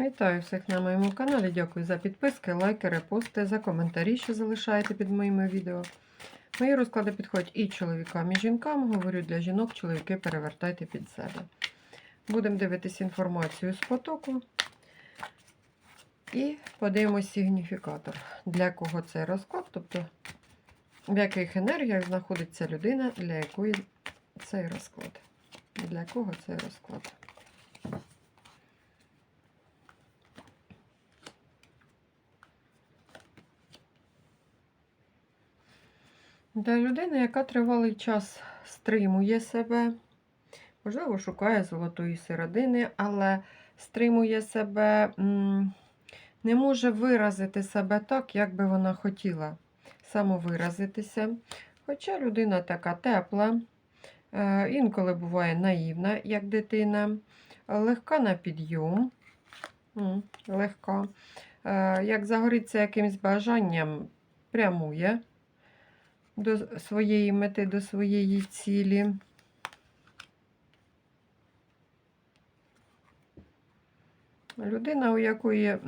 Вітаю всіх на моєму каналі. Дякую за підписки, лайки, репости, за коментарі, що залишаєте під моїми відео. Мої розклади підходять і чоловікам, і жінкам. Говорю для жінок, чоловіки перевертайте під себе. Будемо дивитися інформацію з потоку. І подивимось сигніфікатор. Для кого цей розклад, тобто в яких енергіях знаходиться людина, для якої цей розклад. Для кого цей розклад. Для людини, яка тривалий час стримує себе, можливо, шукає золотої середини, але стримує себе, не може виразити себе так, як би вона хотіла самовиразитися. Хоча людина така тепла, е, інколи буває наївна, як дитина, легка на підйом, легка. Е, Як загориться якимсь бажанням, прямує до своєї мети, до своєї цілі. Людина, у якої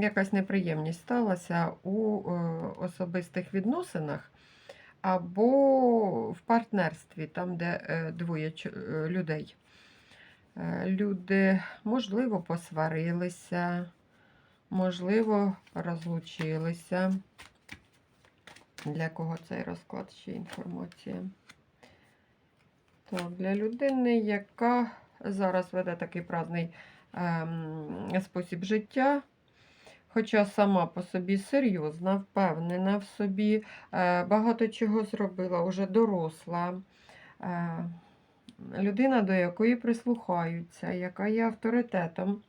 якась неприємність сталася у е, особистих відносинах або в партнерстві, там, де е, двоє е, людей. Люди, можливо, посварилися, можливо, розлучилися. Для кого цей розклад ще інформація? Так, для людини, яка зараз веде такий праздний ем, спосіб життя, хоча сама по собі серйозна, впевнена в собі, е, багато чого зробила, вже доросла. Е, людина, до якої прислухаються, яка є авторитетом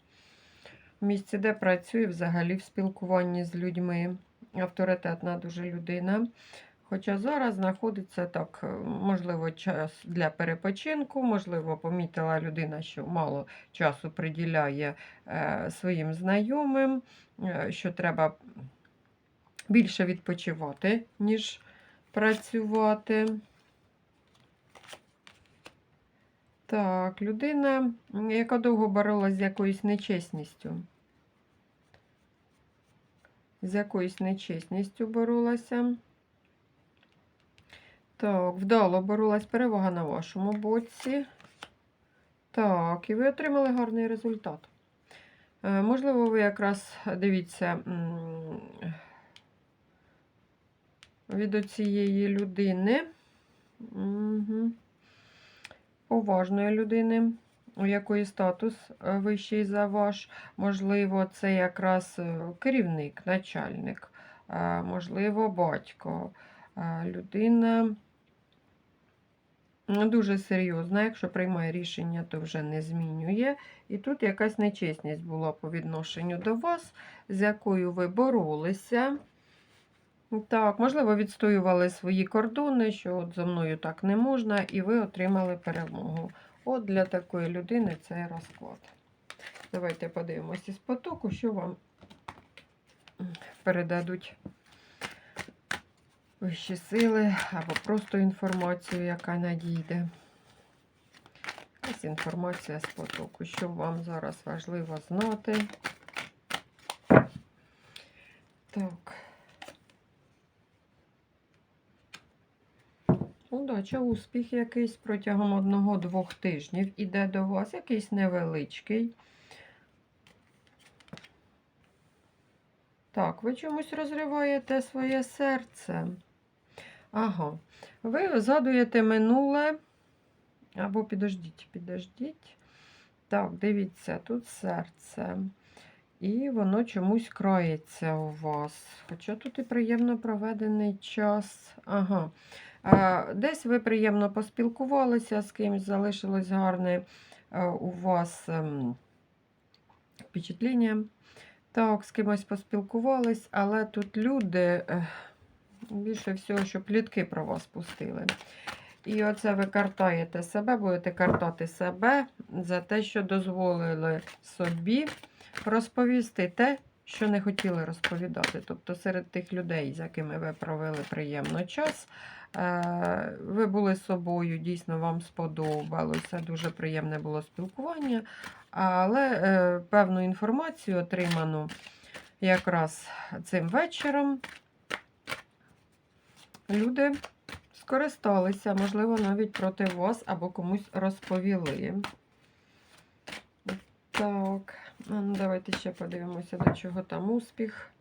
в місці, де працює взагалі в спілкуванні з людьми авторитетна дуже людина. Хоча зараз знаходиться так, е, можливо, час для перепочинку, можливо, помітила людина, що мало часу приділяє е, своїм знайомим, е, що треба більше відпочивати, ніж працювати. Так, людина, яка довго боролась з якоюсь нечесністю з якоюсь нечесністю боролася. Так, вдало боролась перевага на вашому боці. Так, і ви отримали гарний результат. Е, можливо, ви якраз дивіться від оцієї людини, угу. поважної людини, у якої статус е, вищий за ваш. Можливо, це якраз е, керівник, начальник, е, можливо, батько. Людина дуже серйозна, якщо приймає рішення, то вже не змінює. І тут якась нечесність була по відношенню до вас, з якою ви боролися. Так, можливо, відстоювали свої кордони, що от зо мною так не можна, і ви отримали перемогу. От для такої людини цей розклад. Давайте подивимося із потоку, що вам передадуть вищі сили або просто інформацію, яка надійде. Ось інформація з потоку, що вам зараз важливо знати. Так. Удача, успіх якийсь протягом одного-двох тижнів іде до вас, якийсь невеличкий. Так, ви чомусь розриваєте своє серце. Ага. Ви згадуєте минуле. Або підождіть, підождіть. Так, дивіться, тут серце. І воно чомусь крається у вас. Хоча тут і приємно проведений час. Ага. Десь ви приємно поспілкувалися з кимось, залишилось гарне е, у вас ем, впечатлення. Так, з кимось поспілкувались, але тут люди більше всього, що плітки про вас пустили. І оце ви картаєте себе, будете картати себе за те, що дозволили собі розповісти те, що не хотіли розповідати. Тобто серед тих людей, з якими ви провели приємно час, ви були собою, дійсно вам сподобалося, дуже приємне було спілкування. але е, певну інформацію отриману якраз цим вечором. Люди скористалися, можливо, навіть проти вас або комусь розповіли. Так, ну давайте ще подивимося, до чого там успіх.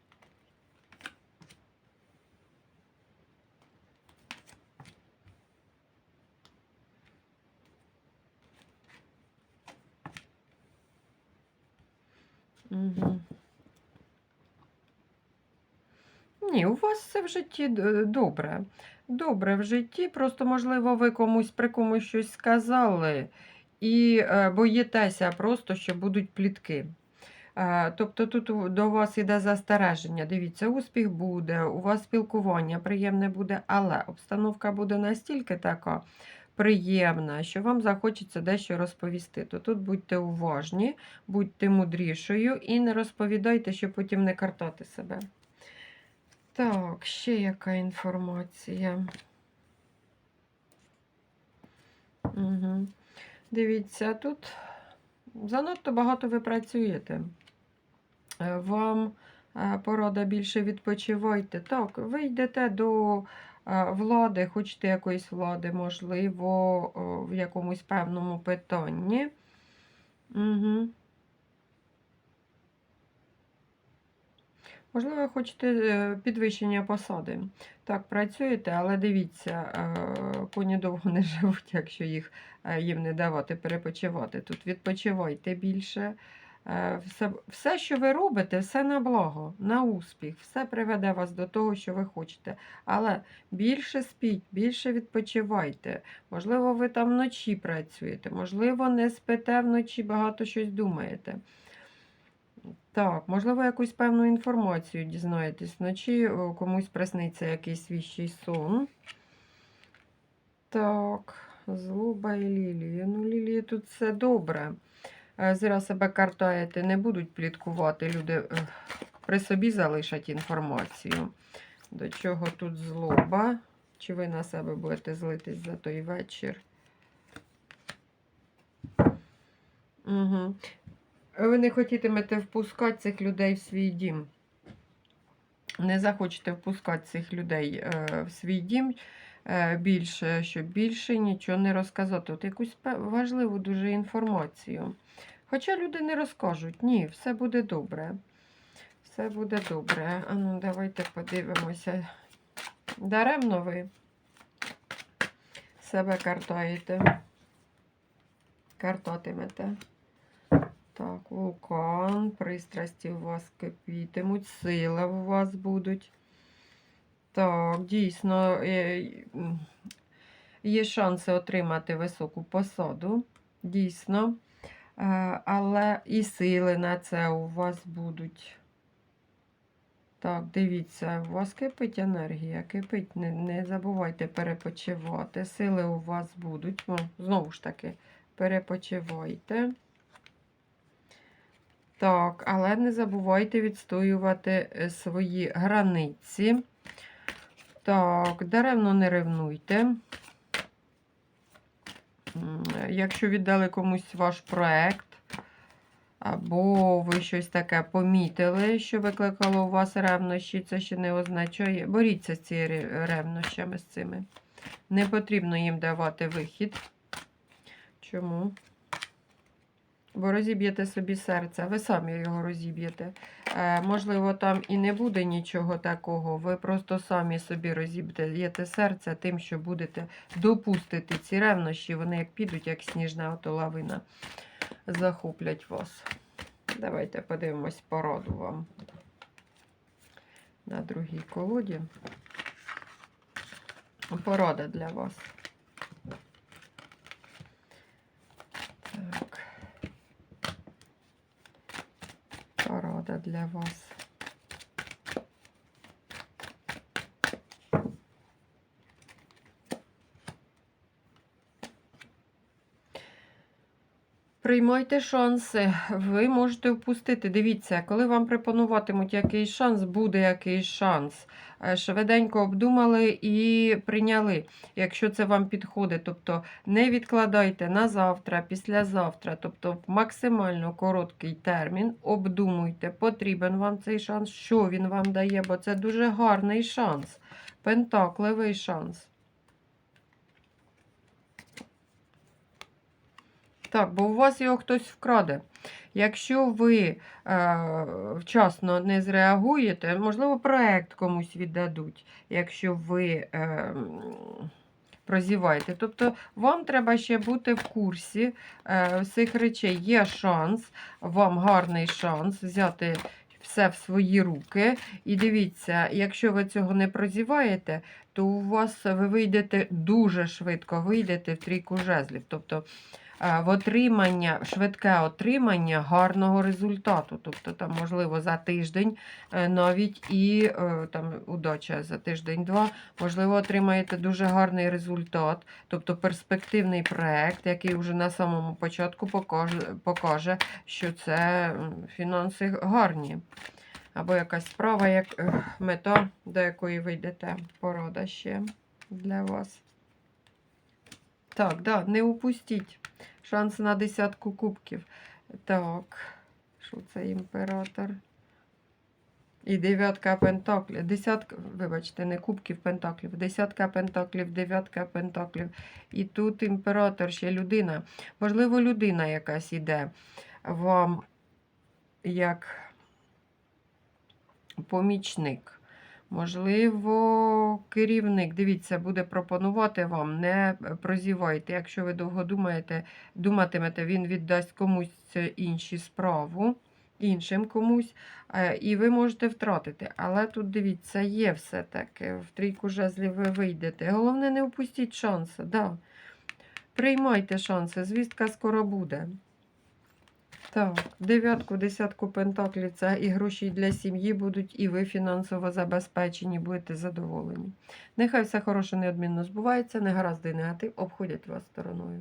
Ні, у вас все в житті добре. Добре в житті, просто, можливо, ви комусь при комусь щось сказали і е, боїтеся просто, що будуть плітки. Е, тобто тут до вас іде застереження. Дивіться, успіх буде, у вас спілкування приємне буде, але обстановка буде настільки така приємна, що вам захочеться дещо розповісти. То тут будьте уважні, будьте мудрішою і не розповідайте, щоб потім не картати себе. Так, ще яка інформація. Угу. Дивіться, тут занадто багато ви працюєте. Е, Вам е, порада більше відпочивайте. Так, ви йдете до влади, хочете якоїсь влади, можливо, в якомусь певному питанні. Угу. Можливо, хочете е, підвищення посади. Так, працюєте, але дивіться, е, коні довго не живуть, якщо їх, е, їм не давати перепочивати. Тут відпочивайте більше. Е, Все, все, що ви робите, все на благо, на успіх, все приведе вас до того, що ви хочете. Але більше спіть, більше відпочивайте. Можливо, ви там вночі працюєте, можливо, не спите вночі, багато щось думаєте. Так, можливо, якусь певну інформацію дізнаєтесь вночі, комусь присниться якийсь свіжий сон. Так, злоба і лілія. Ну, лілії тут все добре. Е, Зря себе картаєте, не будуть пліткувати. Люди е, при собі залишать інформацію. До чого тут злоба? Чи ви на себе будете злитись за той вечір? Угу. Ви не хотітимете впускати цих людей в свій дім. Не захочете впускати цих людей е, в свій дім більше, щоб більше нічого не розказати. От якусь важливу дуже інформацію. Хоча люди не розкажуть, ні, все буде добре. Все буде добре. А ну, давайте подивимося. Даремно ви себе картаєте. Картатимете. Так, вулкан, пристрасті у вас кипітимуть, сили у вас будуть. Так, дійсно, е, є шанси отримати високу посаду. Дійсно. Е, Але і сили на це у вас будуть. Так, дивіться, у вас кипить енергія, кипить, не, не забувайте перепочивати. Сили у вас будуть. Ну, знову ж таки, перепочивайте. Так, але не забувайте відстоювати е, свої границі. Так, даремно не ревнуйте. Якщо віддали комусь ваш проект, або ви щось таке помітили, що викликало у вас ревнощі, це ще не означає. Боріться з цією ре- ревнощами з цими. Не потрібно їм давати вихід. Чому? Бо розіб'єте собі серце, ви самі його розіб'єте. Е, можливо, там і не буде нічого такого. Ви просто самі собі розіб'єте серце тим, що будете допустити ці ревнощі. Вони як підуть, як сніжна ото лавина, захоплять вас. Давайте подивимось пораду вам на другій колоді. Порада для вас. Так. Порада для вас. Приймайте шанси, ви можете впустити. Дивіться, коли вам пропонуватимуть якийсь шанс, буде якийсь шанс. Е, Швиденько обдумали і прийняли, якщо це вам підходить. Тобто не відкладайте на завтра, післязавтра, тобто в максимально короткий термін. Обдумуйте, потрібен вам цей шанс, що він вам дає, бо це дуже гарний шанс, пентакливий шанс. Так, бо у вас його хтось вкраде. Якщо ви е, вчасно не зреагуєте, можливо, проект комусь віддадуть, якщо ви е, прозіваєте. Тобто вам треба ще бути в курсі е, всіх речей. Є шанс, вам гарний шанс взяти все в свої руки. І дивіться, якщо ви цього не прозіваєте, то у вас ви вийдете дуже швидко, вийдете в трійку жезлів. Тобто в отримання, швидке отримання гарного результату. Тобто, там, можливо, за тиждень е, навіть і е, там удача за тиждень-два, можливо, отримаєте дуже гарний результат, тобто перспективний проект, який вже на самому початку покаже, покаже що це фінанси гарні. Або якась справа, як е, мета, до якої ви йдете. Порада ще для вас. Так, да, не упустіть. Шанс на десятку кубків. Так, що це імператор? І дев'ятка пентаклів. Десятка, вибачте, не кубків пентаклів. Десятка пентаклів, дев'ятка пентаклів. І тут імператор ще людина. Можливо, людина якась іде вам як помічник. Можливо, керівник, дивіться, буде пропонувати вам, не прозівайте. Якщо ви довго думаєте, думатимете, він віддасть комусь інші справу, іншим комусь, е, і ви можете втратити. Але тут дивіться, є все-таки. В трійку жезлів ви вийдете. Головне, не впустіть шанси. Да. Приймайте шанси, звістка скоро буде. Так, дев'ятку, десятку пентаклів це і гроші для сім'ї будуть, і ви фінансово забезпечені, будете задоволені. Нехай все хороше неодмінно збувається, негаразди і негатив обходять вас стороною.